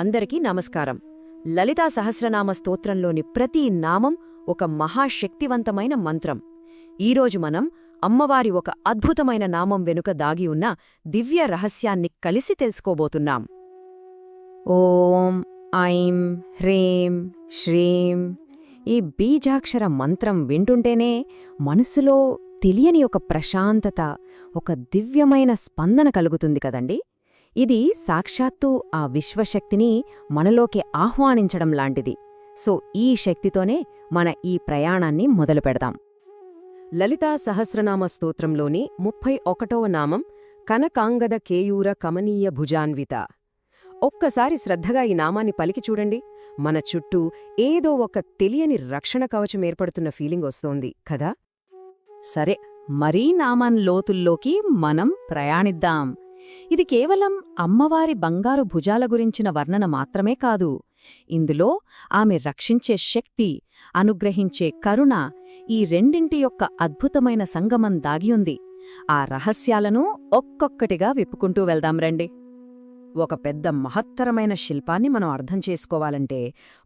అందరికీ నమస్కారం. లలితా సహస్రనామ స్తోత్రంలోని ప్రతి నామం ఒక మహాశక్తివంతమైన మంత్రం. ఈరోజు మనం అమ్మవారి ఒక అద్భుతమైన నామం వెనుక దాగి ఉన్న దివ్య రహస్యాన్ని కలిసి తెలుసుకోబోతున్నాం. ఓం ఐం హ్రీం శ్రీం. ఈ బీజాక్షర మంత్రం వింటుంటేనే మనసులో తెలియని ఒక ప్రశాంతత ఒక దివ్యమైన స్పందన కలుగుతుంది కదండీ? ఇది సాక్షాత్తు ఆ విశ్వశక్తిని మనలోకి ఆహ్వానించడం లాంటిది. సో ఈ శక్తితోనే మన ఈ ప్రయాణాన్ని మొదలు పెడదాం. లలితా సహస్రనామ స్తోత్రంలోని ముప్పై ఒకటవ నామం కనకాంగద కేయూర కమనీయ భుజాన్విత. ఒక్కసారి శ్రద్ధగా ఈ నామాన్ని పలికి చూడండి. మన చుట్టూ ఏదో ఒక తెలియని రక్షణ కవచం ఏర్పడుతున్న ఫీలింగ్ వస్తోంది కదా? సరే మరీ నామాన్ లోతుల్లోకి మనం ప్రయాణిద్దాం. ఇది కేవలం అమ్మవారి బంగారు భుజాల గురించిన వర్ణన మాత్రమే కాదు. ఇందులో ఆమె రక్షించే శక్తి అనుగ్రహించే కరుణ ఈ రెండింటి యొక్క అద్భుతమైన సంగమం దాగి ఉంది ఆ రహస్యాలను ఒక్కొక్కటిగా విప్పుకుంటూ వెళ్దాం రండి. ఒక పెద్ద మహత్తరమైన శిల్పాన్ని మనం అర్థం చేసుకోవాలంటే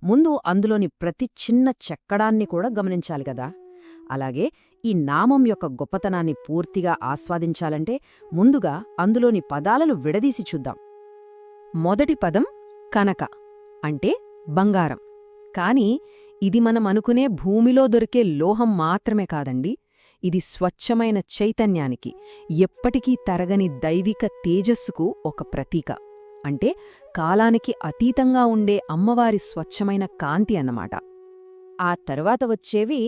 ముందు అందులోని ప్రతి చిన్న చెక్కడాన్ని కూడా గమనించాలి కదా. అలాగే ఈ నామం యొక్క గొప్పతనాన్ని పూర్తిగా ఆస్వాదించాలంటే ముందుగా అందులోని పదాలను విడదీసి చూద్దాం. మొదటి పదం కనక అంటే బంగారం. కాని ఇది మనం అనుకునే భూమిలో దొరికే లోహం మాత్రమే కాదండి ఇది స్వచ్ఛమైన చైతన్యానికి ఎప్పటికీ తరగని దైవిక తేజస్సుకు ఒక ప్రతీక. అంటే కాలానికి అతీతంగా ఉండే అమ్మవారి స్వచ్ఛమైన కాంతి అన్నమాట. ఆ తర్వాత వచ్చేవి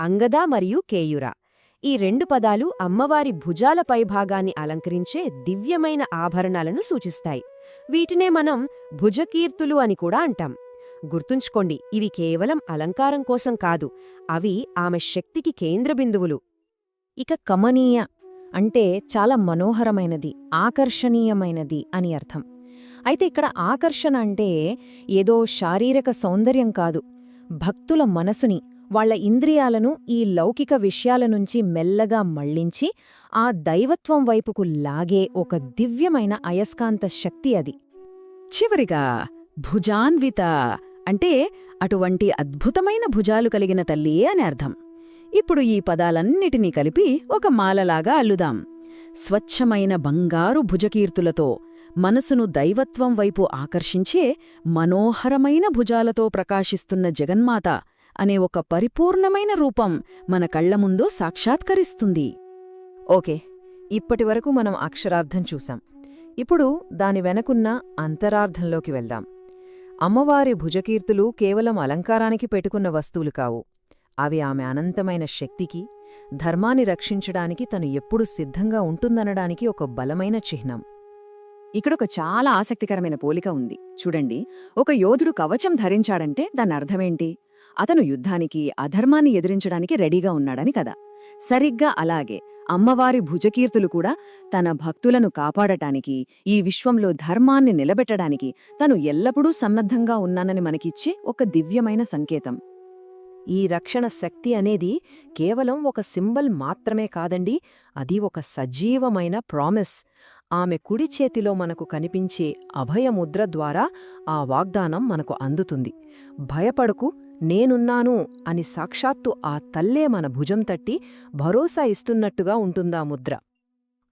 అంగద మరియు కేయుర. ఈ రెండు పదాలు అమ్మవారి భుజాల పైభాగాన్ని అలంకరించే దివ్యమైన ఆభరణాలను సూచిస్తాయి. వీటినే మనం భుజకీర్తులు అని కూడా అంటాం. గుర్తుంచుకోండి ఇవి కేవలం అలంకారం కోసం కాదు అవి ఆమె శక్తికి కేంద్రబిందువులు ఇక కమనీయ అంటే చాలా మనోహరమైనది ఆకర్షణీయమైనది అని అర్థం. అయితే ఇక్కడ ఆకర్షణ అంటే ఏదో శారీరక సౌందర్యం కాదు భక్తుల మనసుని వాళ్ళ ఇంద్రియాలను ఈ లౌకిక విషయాల నుంచి మెల్లగా మళ్ళించి ఆ దైవత్వం వైపుకు లాగే ఒక దివ్యమైన అయస్కాంత శక్తి అది. చివరిగా భుజాన్విత అంటే అటువంటి అద్భుతమైన భుజాలు కలిగిన తల్లియే అని అర్థం. ఇప్పుడు ఈ పదాలన్నిటినీ కలిపి ఒక మాలలాగా అల్లుదాం. స్వచ్ఛమైన బంగారు భుజకీర్తులతో మనసును దైవత్వం వైపు ఆకర్షించే మనోహరమైన భుజాలతో ప్రకాశిస్తున్న జగన్మాత అనే ఒక పరిపూర్ణమైన రూపం మన కళ్ళ ముందు సాక్షాత్కరిస్తుంది. ఓకే ఇప్పటివరకు మనం అక్షరార్థం చూసాం ఇప్పుడు దాని వెనకున్న అంతరార్థంలోకి వెళ్దాం. అమ్మవారి భుజకీర్తులు కేవలం అలంకారానికి పెట్టుకున్న వస్తువులు కావు. అవి ఆమె అనంతమైన శక్తికి ధర్మాన్ని రక్షించడానికి తను ఎప్పుడు సిద్ధంగా ఉంటుందనడానికి ఒక బలమైన చిహ్నం. ఇక్కడొక చాలా ఆసక్తికరమైన పోలిక ఉంది. చూడండి ఒక యోధుడు కవచం ధరించాడంటే దాని అర్థమేంటి? అతను యుద్ధానికి అధర్మాన్ని ఎదిరించడానికి రెడీగా ఉన్నాడని కదా సరిగ్గా అలాగే అమ్మవారి భుజకీర్తులు కూడా తన భక్తులను కాపాడటానికి ఈ విశ్వంలో ధర్మాన్ని నిలబెట్టడానికి తను ఎల్లప్పుడూ సన్నద్ధంగా ఉన్నానని మనకిచ్చే ఒక దివ్యమైన సంకేతం. ఈ రక్షణ శక్తి అనేది కేవలం ఒక సింబల్ మాత్రమే కాదండి అది ఒక సజీవమైన ప్రామిస్. ఆమె కుడి చేతిలో మనకు కనిపించే అభయముద్ర ద్వారా ఆ వాగ్దానం మనకు అందుతుంది. భయపడకు నేనున్నాను అని సాక్షాత్తు ఆ తల్లే మన భుజం తట్టి భరోసా ఇస్తున్నట్టుగా ఉంటుందా ముద్ర.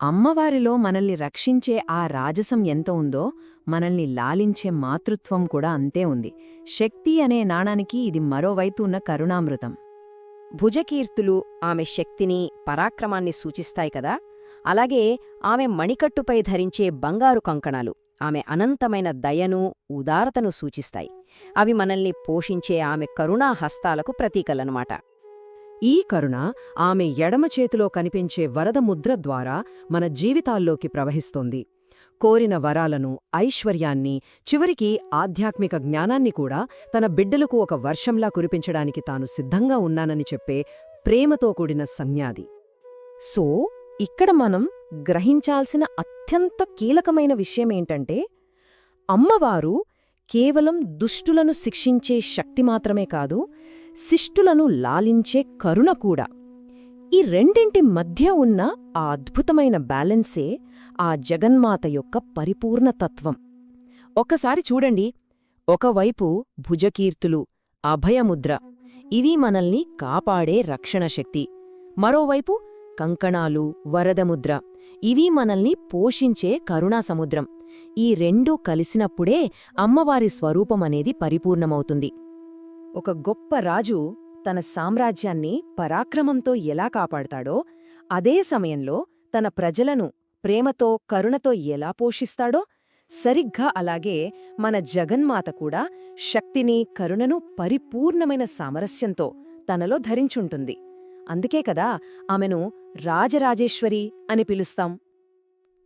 అమ్మవారిలో మనల్ని రక్షించే ఆ రాజసం ఎంత ఉందో మనల్ని లాలించే మాతృత్వం కూడా అంతే ఉంది. శక్తి అనే నాణానికి ఇది మరోవైపు ఉన్న కరుణామృతం. భుజకీర్తులు ఆమె శక్తిని పరాక్రమాన్ని సూచిస్తాయి కదా? అలాగే ఆమె మణికట్టుపై ధరించే బంగారు కంకణాలు ఆమె అనంతమైన దయను ఉదారతను సూచిస్తాయి. అవి మనల్ని పోషించే ఆమె కరుణా హస్తాలకు ప్రతీకలనమాట ఈ కరుణ ఆమె ఎడమ చేతిలో కనిపించే వరద ముద్ర ద్వారా మన జీవితాల్లోకి ప్రవహిస్తోంది. కోరిన వరాలను ఐశ్వర్యాన్ని చివరికి ఆధ్యాత్మిక జ్ఞానాన్ని కూడా తన బిడ్డలకు ఒక వర్షంలా కురిపించడానికి తాను సిద్ధంగా ఉన్నానని చెప్పే ప్రేమతో కూడిన సంజ్ఞాది. సో ఇక్కడ మనం గ్రహించాల్సిన అత్యంత కీలకమైన విషయమేంటంటే అమ్మవారు కేవలం దుష్టులను శిక్షించే శక్తి మాత్రమే కాదు శిష్టులను లాలించే కరుణ కూడా. ఈ రెండింటి మధ్య ఉన్న ఆ అద్భుతమైన బ్యాలెన్సే ఆ జగన్మాత యొక్క పరిపూర్ణ తత్వం. చూడండి. ఒకవైపు భుజకీర్తులు అభయముద్ర. ఇవి మనల్ని కాపాడే రక్షణ శక్తి. మరోవైపు కంకణాలు వరదముద్ర. ఇవి మనల్ని పోషించే కరుణాసముద్రం. ఈ రెండూ కలిసినప్పుడే అమ్మవారి స్వరూపమనేది పరిపూర్ణమవుతుంది. ఒక గొప్ప రాజు తన సామ్రాజ్యాన్ని పరాక్రమంతో ఎలా కాపాడతాడో అదే సమయంలో తన ప్రజలను ప్రేమతో కరుణతో ఎలా పోషిస్తాడో సరిగ్గా అలాగే మన జగన్మాత కూడా శక్తిని కరుణను పరిపూర్ణమైన సామరస్యంతో తనలో ధరించుంటుంది. అందుకే కదా ఆమెను రాజరాజేశ్వరి అని పిలుస్తాం.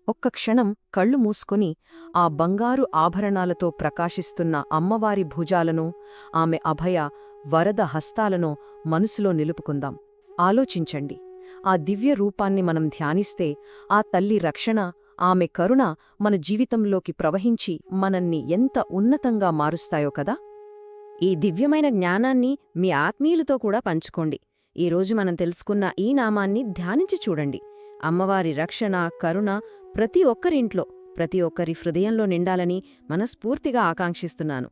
ఒక్క క్షణం కళ్ళు మూసుకొని ఆ బంగారు ఆభరణాలతో ప్రకాశిస్తున్న అమ్మవారి భుజాలను ఆమె అభయ వరద హస్తాలను మనసులో నిలుపుకుందాం. ఆలోచించండి. ఆ దివ్య రూపాన్ని మనం ధ్యానిస్తే ఆ తల్లి రక్షణ ఆమె కరుణ మన జీవితంలోకి ప్రవహించి మనల్ని ఎంత ఉన్నతంగా మారుస్తాయో కదా? ఈ దివ్యమైన జ్ఞానాన్ని మీ ఆత్మీయులతో కూడా పంచుకోండి. ఈరోజు మనం తెలుసుకున్న ఈ నామాన్ని ధ్యానించి చూడండి. అమ్మవారి రక్షణ కరుణ ప్రతి ఒక్కరింట్లో ప్రతి ఒక్కరి హృదయంలో నిండాలని మనస్ఫూర్తిగా ఆకాంక్షిస్తున్నాను.